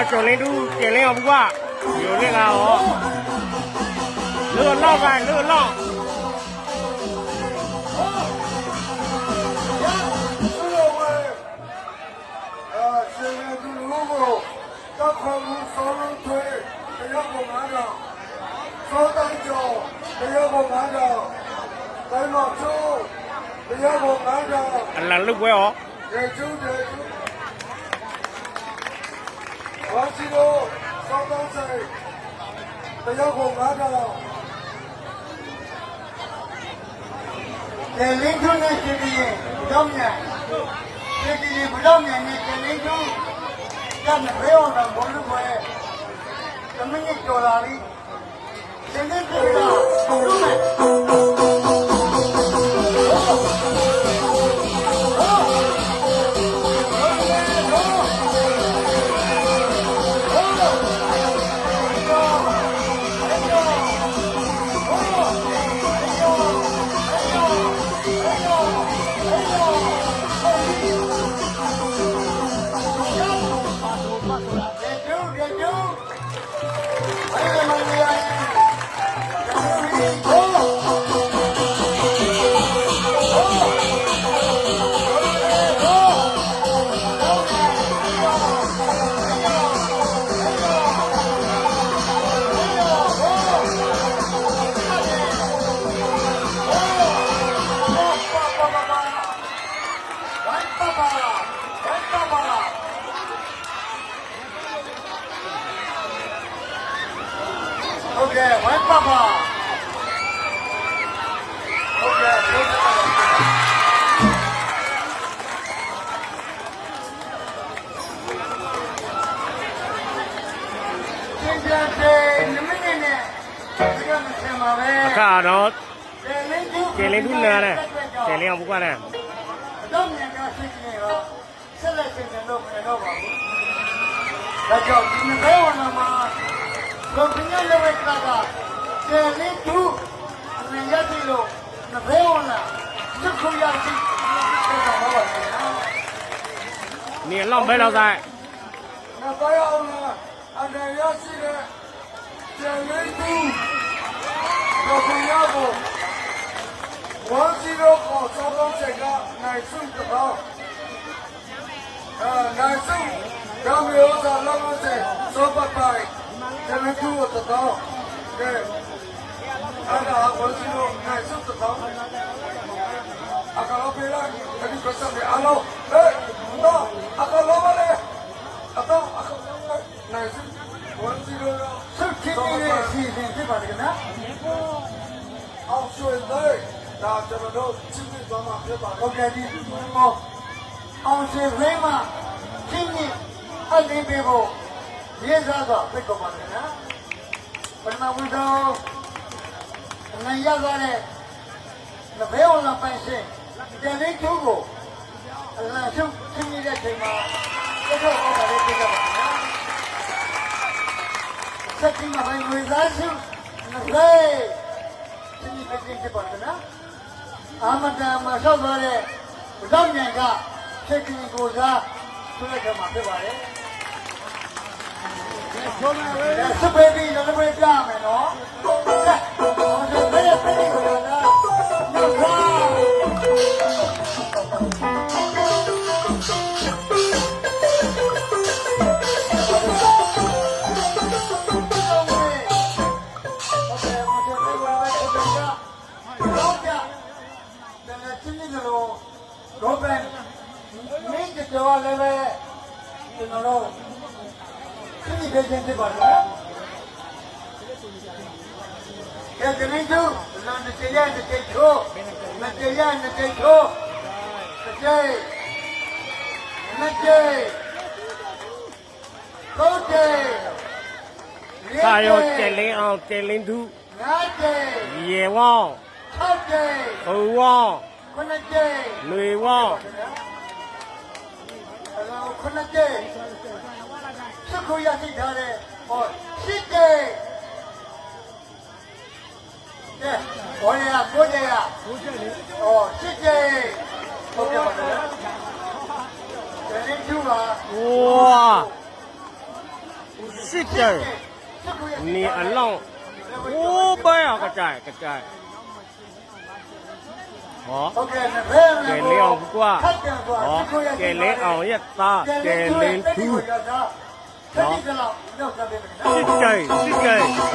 လာကျော်လင်းတူကျင်လင်းအောင်ဘူးကယူလင်းလာဟောလွတ်လောက်ကန်လွတ်လောက်သူတော်ဝဲအာရှင်ရသူလူကိုတောက်ခေါ်မှုစောလုံးထွေးတရားပေါ်မှာတော့သောတန်ကျော်တရားပေါ်မှာတော့တိုင်းမချိုး တရားပေါ်မှာတော့အလန်လုတ်ပွဲဟောရေကျူးရေကျူးဘာစီလို့သောတန်ဆိုင်တရားပေါ်မှာတော့တယ်လင်းထုံးနဲ့ရှင်ပြီးရင်ရောက်မြန်ရှင်ပြီးရင်မရောက်မြန်နဲ့တယ်လင်းထုံးကမဘဲအောင်တော့ဘုံလူပွဲတမင်းကြီးကြော်လာပြီရှင်နေပြီလားဘုံလူမဲ့ ဟုတ်ကဲ့ဝမ်ပါပါဟုတ်ကဲ့ဟုတ်ကဲ့ကျင်းကျင်းတဲ့နမနေနဲ့ဒီကမဆင်ပါပဲအခါတော့တ ယ်လင်းတူကျင်လင်းတူနာတယ်ကျင်လင်းအောင်ဘူးကလည်းတော့မြန်ကရှိနေတော့ဆက်လက်ရှင်တယ်လို့မရတော့ပါဘူးဒါကြောင့်ဒီ ကလကူတတော်ကဲအဲ့ဒါဝစီလို့နိုင်စုတတော်အကလောပေးလိုက်ဒီပတ်စံလေအလောဟဲ့တော့အကလောမလဲအတော့အကလောနိုင်စုဝစီလို့စုချင်းနေတဲ့စီစဉ်ဖြစ်ပါတယ်ခင်ဗျာအောင်ရွှေသေးဒါကျွန်တော်တို့ချင်းနေသွားမှာဖြစ်ပါတယ်ဟုတ်ကဲ့ဒီမောအောင်ရွှေသေးမှာချင်းနေအလင်းပေးဖို့ ရေးစားတော့ပြတ်ကုန်ပါခင်ဗျာပထမဦးဆုံးငါရောက်သွားတဲ့နဘဲအောင်လာပိုင်ရှင်တယ်လေးကျိုးကိုအလံရှုပ်ချင်းနေတဲ့ချိန်မှာပြတ်တော့ဟောတာလေးပြတ်ပါခင်ဗျာစက်တင်ဘာပိုင်းဝေစားရှုနဘဲချင်းနေပြတ်ဖြစ်ပါခင်ဗျာအာမတန်မှာဆောက်သွားတဲ့ဗဇောက်ညံကချက်ကင်ကိုစားဆွဲကြမှာဖြစ်ပါတယ်။ စပယ်ပြီးလည်းဝေးပြမယ်နော်။ဟောဒီဘယ်ပြည့်ကိုလာ။ဒီကားဟုတ်ကဲ့ဟုတ်ကဲ့ဘယ်လိုလဲဟုတ်ကဲ့ဟုတ်ကဲ့တကယ်ချင်းချင်းတို့ရောဘန်မင်းကြော်လည်းပဲကျွန်တော် တို့ချင်းချင်းချင်းဖြစ်ပါလားကဲကနေ့တို့လမ်းတစ်ရက်တစ်ရက်ချိုးမတရားနှစ်ရက်ချိုးတစ်ရက်နှစ်ရက်သုံးရက်ခါရောကျင်လင်းအောင်ကျင်လင်းတူငါးရက်ရေဝေါ၆ရက်ဘူဝေါခုနှစ်ရက်လွေဝေါအဲ့တော့ခုနှစ် ကျဲစုခုရရှိထားတဲ့ဟောရှစ်ကျဲကဲဘောရရကိုကျဲရကိုကျဲလေဟောရှစ်ကျဲဟုတ်ကဲ့ပါဗျာဒီနေ့ကျူပါဝါစစ်ကြိုင်နေအလောင်းဟိုးပိုင်းအောင်ကကြိုင်ကကြိုင်ဟောဟုတ်ကဲ့ဘယ်ကဲလင်းအောင်ကွာဟောကဲလင်းအောင်ရဲ့သားကဲလင်းသူ ခက်တိက